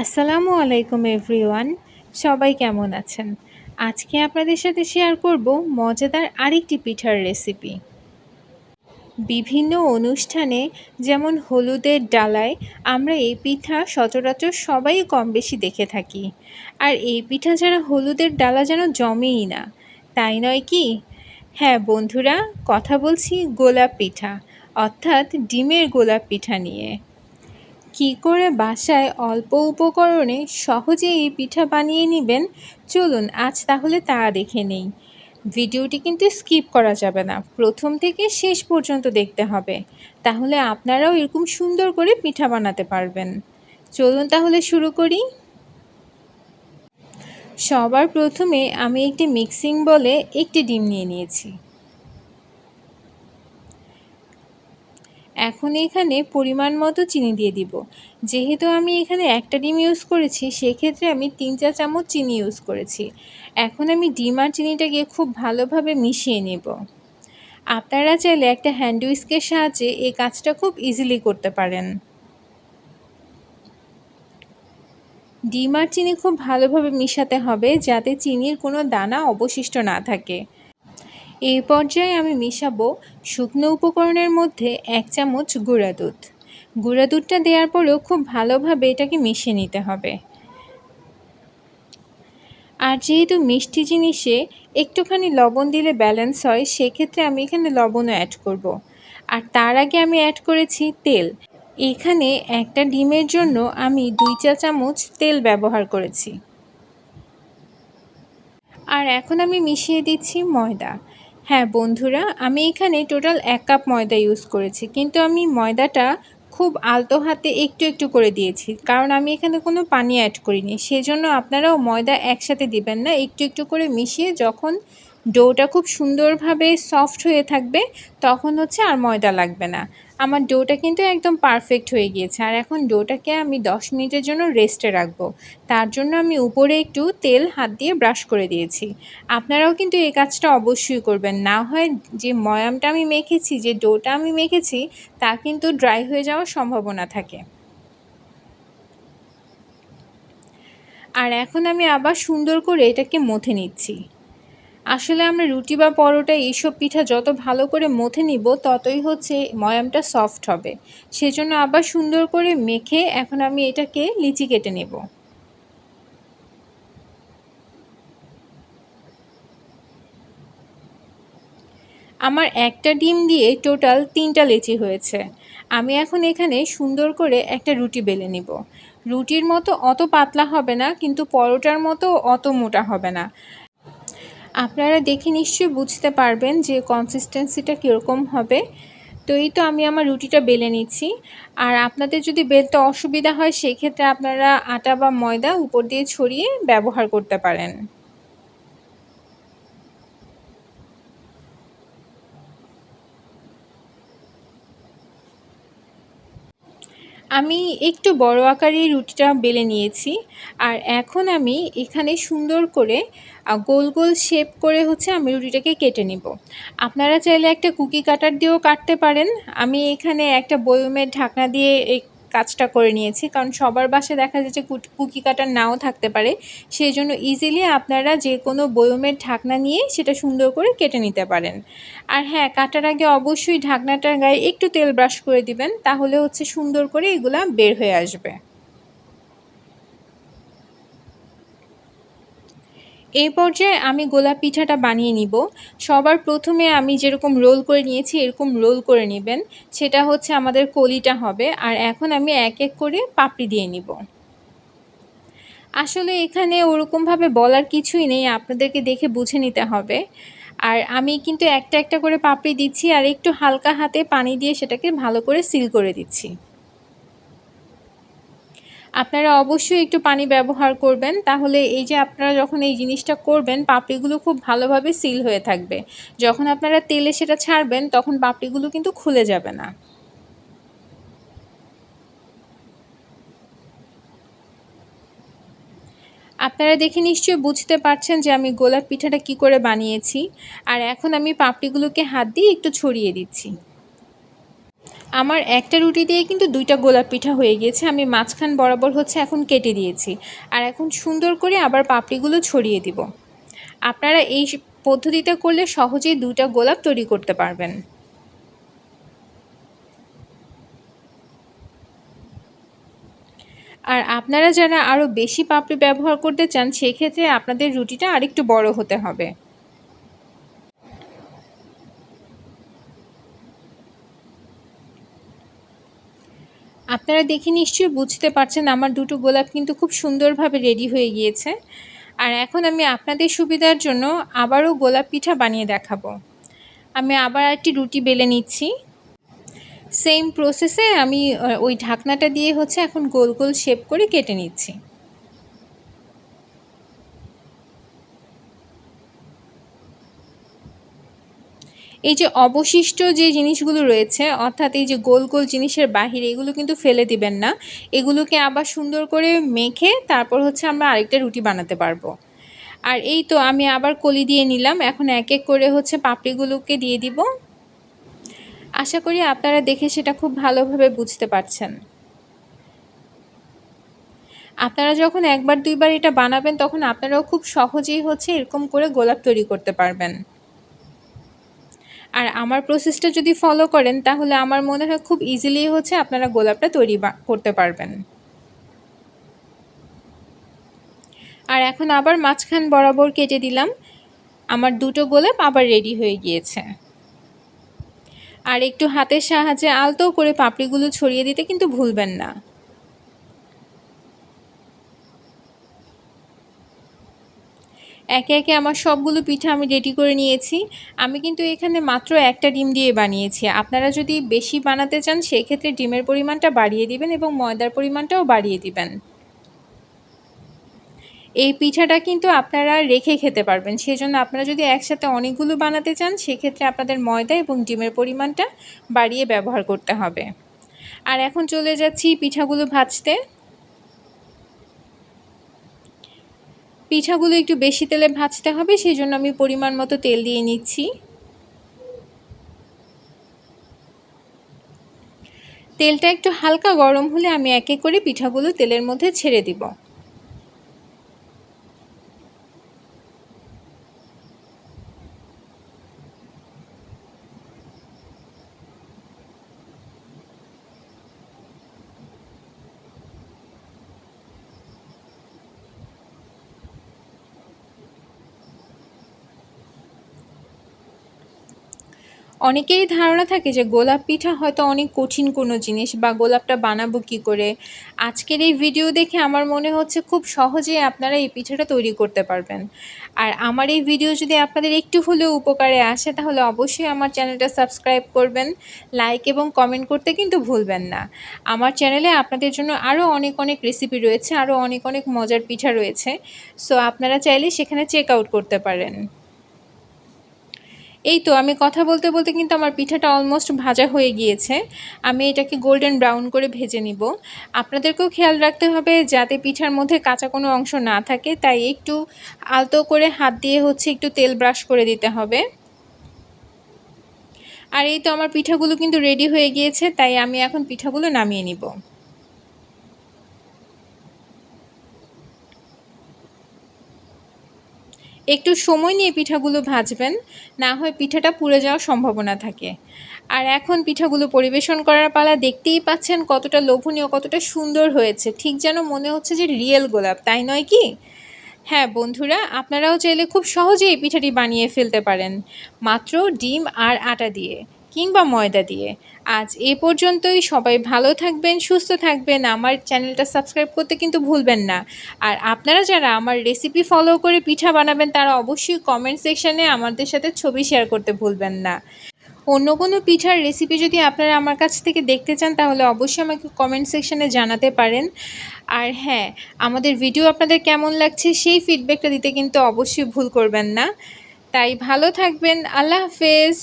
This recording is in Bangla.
আসসালামু আলাইকুম, এভরিওয়ান। সবাই কেমন আছেন? আজকে আপনাদের সাথে শেয়ার করব মজাদার আরেকটি পিঠার রেসিপি। বিভিন্ন অনুষ্ঠানে যেমন হলুদের ডালায় আমরা এই পিঠা সচরাচর সবাই কম বেশি দেখে থাকি। আর এই পিঠা ছাড়া হলুদের ডালা যেন জমেই না, তাই নয় কি? হ্যাঁ বন্ধুরা, কথা বলছি গোলাপ পিঠা, অর্থাৎ ডিমের গোলাপ পিঠা নিয়ে। কি করে বাসায় অল্প উপকরণে সহজে এই পিঠা বানিয়ে নেবেন? চলুন, আজ তাহলে তা দেখে নেই। ভিডিওটি কিন্তু স্কিপ করা যাবে না। প্রথম থেকে শেষ পর্যন্ত দেখতে হবে। তাহলে আপনারাও এরকম সুন্দর করে পিঠা বানাতে পারবেন। চলুন তাহলে শুরু করি। সবার প্রথমে আমি একটি মিক্সিং বলে একটি ডিম নিয়ে নিয়েছি। এখন এখানে পরিমাণ মতো চিনি দিয়ে দিব। যেহেতু আমি এখানে একটা ডিম ইউজ করেছি, সেক্ষেত্রে আমি তিন চা চামচ চিনি ইউজ করেছি। এখন আমি ডিম আর চিনিটাকে খুব ভালোভাবে মিশিয়ে নেব। আপনারা চাইলে একটা হ্যান্ড উইস্কের সাহায্যে এই কাজটা খুব ইজিলি করতে পারেন। ডিম আর চিনি খুব ভালোভাবে মিশাতে হবে যাতে চিনির কোনো দানা অবশিষ্ট না থাকে। এই পর্যায়ে আমি মিশাবো শুকনো উপকরণের মধ্যে এক চামচ গুঁড়া দুধ। গুঁড়া দুধটা দেওয়ার পরেও খুব ভালোভাবে এটাকে মিশিয়ে নিতে হবে। আর যেহেতু মিষ্টি জিনিসে একটুখানি লবণ দিলে ব্যালেন্স হয়, সেক্ষেত্রে আমি এখানে লবণও অ্যাড করব। আর তার আগে আমি অ্যাড করেছি তেল। এখানে একটা ডিমের জন্য আমি দুই চা চামচ তেল ব্যবহার করেছি। আর এখন আমি মিশিয়ে দিচ্ছি ময়দা। হ্যাঁ বন্ধুরা, আমি এখানে টোটাল এক কাপ ময়দা ইউজ করেছি। কিন্তু আমি ময়দাটা খুব আলতো হাতে একটু একটু করে দিয়েছি। কারণ আমি এখানে কোনো পানি অ্যাড করিনি। সেজন্য আপনারাও ময়দা একসাথে দিবেন না, একটু একটু করে মিশিয়ে যখন ডোটা খুব সুন্দরভাবে সফট হয়ে থাকবে, তখন হচ্ছে আর ময়দা লাগবে না। আমার ডোটা কিন্তু একদম পারফেক্ট হয়ে গিয়েছে। আর এখন ডোটাকে আমি 10 মিনিটের জন্য রেস্টে রাখব। তার জন্য আমি উপরে একটু তেল হাত দিয়ে ব্রাশ করে দিয়েছি। আপনারাও কিন্তু এই কাজটা অবশ্যই করবেন। না হয় যে ময়ামটা আমি মেখেছি, যে ডোটা আমি মেখেছি, তা কিন্তু ড্রাই হয়ে যাওয়ার সম্ভাবনা থাকে। আর এখন আমি আবার সুন্দর করে এটাকে মথে নিচ্ছি। আসলে আমরা রুটি বা পরোটা এইসব পিঠা যত ভালো করে মথে নিব, ততই হচ্ছে ময়ামটা সফট হবে। সেজন্য আবার সুন্দর করে মেখে এখন আমি এটাকে লিচি কেটে নেব। আমার একটা ডিম দিয়ে টোটাল তিনটা লেচি হয়েছে। আমি এখন এখানে সুন্দর করে একটা রুটি বেলে নিব। রুটির মতো অত পাতলা হবে না, কিন্তু পরোটার মতো অত মোটা হবে না। আপনারা দেখে নিশ্চয়ই বুঝতে পারবেন যে কনসিস্টেন্সিটা কীরকম হবে। তো এই তো আমি আমার রুটিটা বেলে নিচ্ছি। আর আপনাদের যদি বেলতে অসুবিধা হয়, সেক্ষেত্রে আপনারা আটা বা ময়দা উপর দিয়ে ছড়িয়ে ব্যবহার করতে পারেন। আমি একটু বড় আকারের রুটিটা বেলে নিয়েছি। আর এখন আমি এখানে সুন্দর করে গোল গোল শেপ করে হচ্ছে আমি রুটিটাকে কেটে নিব। আপনারা চাইলে একটা কুকি কাটার দিয়েও কাটতে পারেন। আমি এখানে একটা বয়মের ঢাকনা দিয়ে কাজটা করে নিয়েছি। কারণ সবার বাসে দেখা যাচ্ছে কুকি কাটার নাও থাকতে পারে। সেই জন্য ইজিলি আপনারা যে কোনো বয়মের ঢাকনা নিয়ে সেটা সুন্দর করে কেটে নিতে পারেন। আর হ্যাঁ কাটার আগে অবশ্যই ঢাকনাটার গায়ে একটু তেল ব্রাশ করে দিবেন, তাহলে হচ্ছে সুন্দর করে এগুলা বের হয়ে আসবে। এই পর্যায়ে আমি গোলাপ পিঠাটা বানিয়ে নিব। সবার প্রথমে আমি যেরকম রোল করে নিয়েছি, এরকম রোল করে নেবেন। সেটা হচ্ছে আমাদের কলিটা হবে। আর এখন আমি এক এক করে পাপড়ি দিয়ে নিব। আসলে এখানে ওরকমভাবে বলার কিছুই নেই। আপনাদেরকে দেখে বুঝে নিতে হবে। আর আমি কিন্তু একটা একটা করে পাপড়ি দিচ্ছি আর একটু হালকা হাতে পানি দিয়ে সেটাকে ভালো করে সিল করে দিচ্ছি। আপনারা অবশ্যই একটু পানি ব্যবহার করবেন, তাহলে এই যে আপনারা যখন এই জিনিসটা করবেন, পাপড়িগুলো খুব ভালোভাবে সিল হয়ে থাকবে। যখন আপনারা তেলে সেটা ছাড়বেন, তখন পাপড়িগুলো কিন্তু খুলে যাবে না। আপনারা দেখে নিশ্চয়ই বুঝতে পারছেন যে আমি গোলাপ পিঠাটা কি করে বানিয়েছি। আর এখন আমি পাপড়িগুলোকে হাত দিয়ে একটু ছড়িয়ে দিচ্ছি। আমার একটা রুটি দিয়ে কিন্তু দুইটা গোলাপ পিঠা হয়ে গিয়েছে। আমি মাঝখান বরাবর হচ্ছে এখন কেটে দিয়েছি। আর এখন সুন্দর করে আবার পাপড়িগুলো ছড়িয়ে দিব। আপনারা এই পদ্ধতিতে করলে সহজেই দুইটা গোলাপ তৈরি করতে পারবেন। আর আপনারা যারা আরও বেশি পাপড়ি ব্যবহার করতে চান, সেক্ষেত্রে আপনাদের রুটিটা আরেকটু বড় হতে হবে। আপনারা দেখে নিশ্চয়ই বুঝতে পারছেন আমার দুটো গোলাপ কিন্তু খুব সুন্দরভাবে রেডি হয়ে গিয়েছে। আর এখন আমি আপনাদের সুবিধার জন্য আবারও গোলাপ পিঠা বানিয়ে দেখাবো। আমি আবার একটি রুটি বেলে নিচ্ছি। সেম প্রসেসে আমি ওই ঢাকনাটা দিয়ে হচ্ছে এখন গোল গোল শেপ করে কেটে নিচ্ছি। এই যে অবশিষ্ট যে জিনিসগুলো রয়েছে, অর্থাৎ এই যে গোল গোল জিনিসের বাহিরে, এগুলো কিন্তু ফেলে দিবেন না। এগুলোকে আবার সুন্দর করে মেখে তারপর হচ্ছে আমরা আরেকটা রুটি বানাতে পারব। আর এই তো আমি আবার কলি দিয়ে নিলাম। এখন এক এক করে হচ্ছে পাপড়িগুলোকে দিয়ে দিব। আশা করি আপনারা দেখে সেটা খুব ভালোভাবে বুঝতে পারছেন। আপনারা যখন একবার, দুইবার এটা বানাবেন, তখন আপনারাও খুব সহজেই হচ্ছে এরকম করে গোলাপ তৈরি করতে পারবেন। আর আমার প্রসেসটা যদি ফলো করেন, তাহলে আমার মনে হয় খুব ইজিলি হচ্ছে আপনারা গোলাপটা তৈরি করতে পারবেন। আর এখন আবার মাঝখান বরাবর কেটে দিলাম। আমার দুটো গোলাপ আবার রেডি হয়ে গিয়েছে। আর একটু হাতের সাহায্যে আলতো করে পাপড়িগুলো ছড়িয়ে দিতে কিন্তু ভুলবেন না। একে একে আমার সবগুলো পিঠা আমি রেডি করে নিয়েছি। আমি কিন্তু এখানে মাত্র একটা ডিম দিয়ে বানিয়েছি। আপনারা যদি বেশি বানাতে চান, সেক্ষেত্রে ডিমের পরিমাণটা বাড়িয়ে দিবেন এবং ময়দার পরিমাণটাও বাড়িয়ে দিবেন। এই পিঠাটা কিন্তু আপনারা রেখে খেতে পারবেন। সেজন্য আপনারা যদি একসাথে অনেকগুলো বানাতে চান, সেক্ষেত্রে আপনাদের ময়দা এবং ডিমের পরিমাণটা বাড়িয়ে ব্যবহার করতে হবে। আর এখন চলে যাচ্ছি পিঠাগুলো ভাজতে। পিঠাগুলো একটু বেশি তেলে ভাজতে হবে সেই জন্য আমি পরিমাণ মতো তেল দিয়ে নিচ্ছি। তেলটা একটু হালকা গরম হলে আমি একে করে পিঠাগুলো তেলের মধ্যে ছেড়ে দিব। অনেকেরই ধারণা থাকে যে গোলাপ পিঠা হয়তো অনেক কঠিন কোনো জিনিস বা গোলাপটা বানাবো কী করে। আজকের এই ভিডিও দেখে আমার মনে হচ্ছে খুব সহজেই আপনারা এই পিঠাটা তৈরি করতে পারবেন। আর আমার এই ভিডিও যদি আপনাদের একটু হলেও উপকারে আসে, তাহলে অবশ্যই আমার চ্যানেলটা সাবস্ক্রাইব করবেন লাইক এবং কমেন্ট করতে কিন্তু ভুলবেন না। আমার চ্যানেলে আপনাদের জন্য আরও অনেক অনেক রেসিপি রয়েছে আরও অনেক অনেক মজার পিঠা রয়েছে। সো আপনারা চাইলে সেখানে চেক আউট করতে পারেন। এই তো, আমি কথা বলতে বলতে কিন্তু আমার পিঠাটা অলমোস্ট ভাজা হয়ে গিয়েছে। আমি এটাকে গোল্ডেন ব্রাউন করে ভেজে নিব। আপনাদেরকেও খেয়াল রাখতে হবে যাতে পিঠার মধ্যে কাঁচা কোনো অংশ না থাকে, তাই একটু আলতো করে হাত দিয়ে হচ্ছে একটু তেল ব্রাশ করে দিতে হবে। আর এই তো, আমার পিঠাগুলো কিন্তু রেডি হয়ে গিয়েছে, তাই আমি এখন পিঠাগুলো নামিয়ে নিব। একটু সময় নিয়ে পিঠাগুলো ভাজবেন, না হয় পিঠাটা পুড়ে যাওয়ার সম্ভাবনা থাকে। আর এখন পিঠাগুলো পরিবেশন করার পালা দেখতেই পাচ্ছেন কতটা লোভনীয়, কতটা সুন্দর হয়েছে। ঠিক যেন মনে হচ্ছে যে রিয়েল গোলাপ, তাই নয় কি? হ্যাঁ বন্ধুরা, আপনারাও চাইলে খুব সহজেই এই পিঠাটি বানিয়ে ফেলতে পারেন। মাত্র ডিম আর আটা দিয়ে। কিংবা ময়দা দিয়ে। আজ এ পর্যন্তই। সবাই ভালো থাকবেন, সুস্থ থাকবেন। আমার চ্যানেলটা সাবস্ক্রাইব করতে কিন্তু ভুলবেন না। আর আপনারা যারা আমার রেসিপি ফলো করে পিঠা বানাবেন, তারা অবশ্যই কমেন্ট সেকশানে আমাদের সাথে ছবি শেয়ার করতে ভুলবেন না। অন্য কোনো পিঠার রেসিপি যদি আপনারা আমার কাছ থেকে দেখতে চান, তাহলে অবশ্যই আমাকে কমেন্ট সেকশানে জানাতে পারেন। আর হ্যাঁ আমাদের ভিডিও আপনাদের কেমন লাগছে, সেই ফিডব্যাকটা দিতে কিন্তু অবশ্যই ভুল করবেন না। তাই ভালো থাকবেন। আল্লাহ হাফেজ।